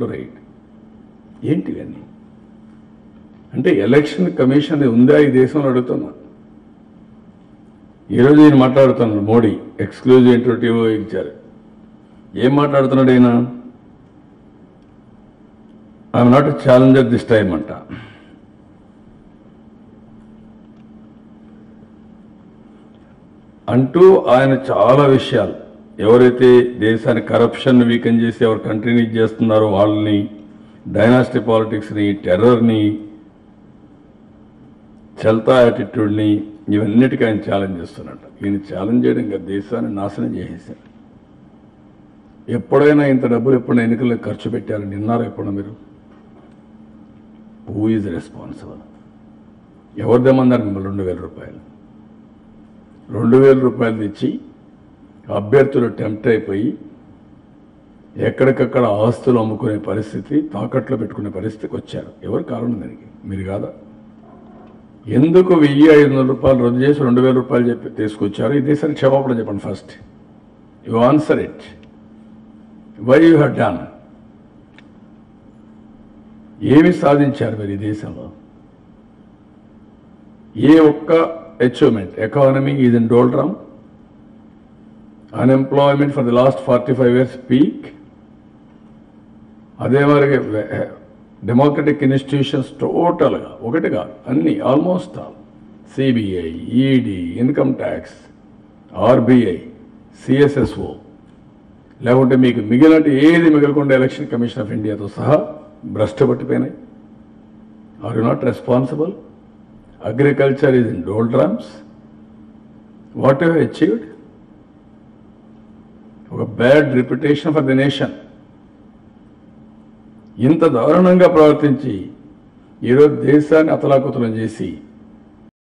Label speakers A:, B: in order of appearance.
A: Right ఏంటి ఇవన్నీ? అంటే ఎలక్షన్ కమిషన్ ఉందా ఈ దేశంలో అడుగుతున్నా? ఈరోజు ఈయన మాట్లాడుతున్నాడు మోడీ ఎక్స్క్లూజివ్ ఇంటర్వ్యూ ఇచ్చారు. ఏం మాట్లాడుతున్నాడు ఈయన? I'm not challenger this time అంట. అంటూ ఆయన చాలా విషయాలు. ఎవరైతే దేశాన్ని కరప్షన్ వీకెన్ చేసి ఎవరు కంటిన్యూ చేస్తున్నారో వాళ్ళని డైనాస్టీ పాలిటిక్స్ని టెర్రర్ని చల్తా యాటిట్యూడ్ని ఇవన్నిటికీ ఆయన ఛాలెంజ్ చేస్తున్నాడు. ఈయన ఛాలెంజ్ చేయడం ఇంకా దేశాన్ని నాశనం చేసేసారు ఎప్పుడైనా ఇంత డబ్బులు ఎప్పుడైనా ఎన్నికల్లో ఖర్చు పెట్టారని నిన్నారా ఎప్పుడు మీరు? హూ ఈజ్ రెస్పాన్సిబుల్ ఎవరిదేమన్నారు మిమ్మల్ని రెండు వేల రూపాయలు? రెండు వేల రూపాయలు తెచ్చి అభ్యర్థులు టెంప్ట్ అయిపోయి ఎక్కడికక్కడ ఆస్తులు అమ్ముకునే పరిస్థితి తాకట్లో పెట్టుకునే పరిస్థితికి వచ్చారు. ఎవరు కారణం దానికి? మీరు కాదా? ఎందుకు వెయ్యి ఐదు వందల రూపాయలు రద్దు చేసి రెండు వేల రూపాయలు చెప్పి తీసుకొచ్చారు? ఈ దేశానికి క్షమాపణ చెప్పండి first. You answer it why you have done ఏమి సాధించారు మీరు ఈ దేశంలో? ఏ ఒక్క అచీవ్మెంట్ ఎకానమీ ఇది doldrum unemployment for the last forty five years peak అదే మరి డెమోక్రటిక్ ఇన్స్టిట్యూషన్స్ టోటల్గా ఒకటి కాదు అన్ని almost all CBI ED income tax RBI CSSO లేకుంటే మీకు మిగిలినట్టు ఏది మిగలకుండా ఎలక్షన్ కమిషన్ ఆఫ్ ఇండియాతో సహా భ్రష్ట పట్టిపోయినాయి. Are you not responsible agriculture is in doldrums what have achieved ఒక bad reputation for the nation ఇంత దారుణంగా ప్రవర్తించి ఈరోజు దేశాన్ని అతలాకుతలం చేసి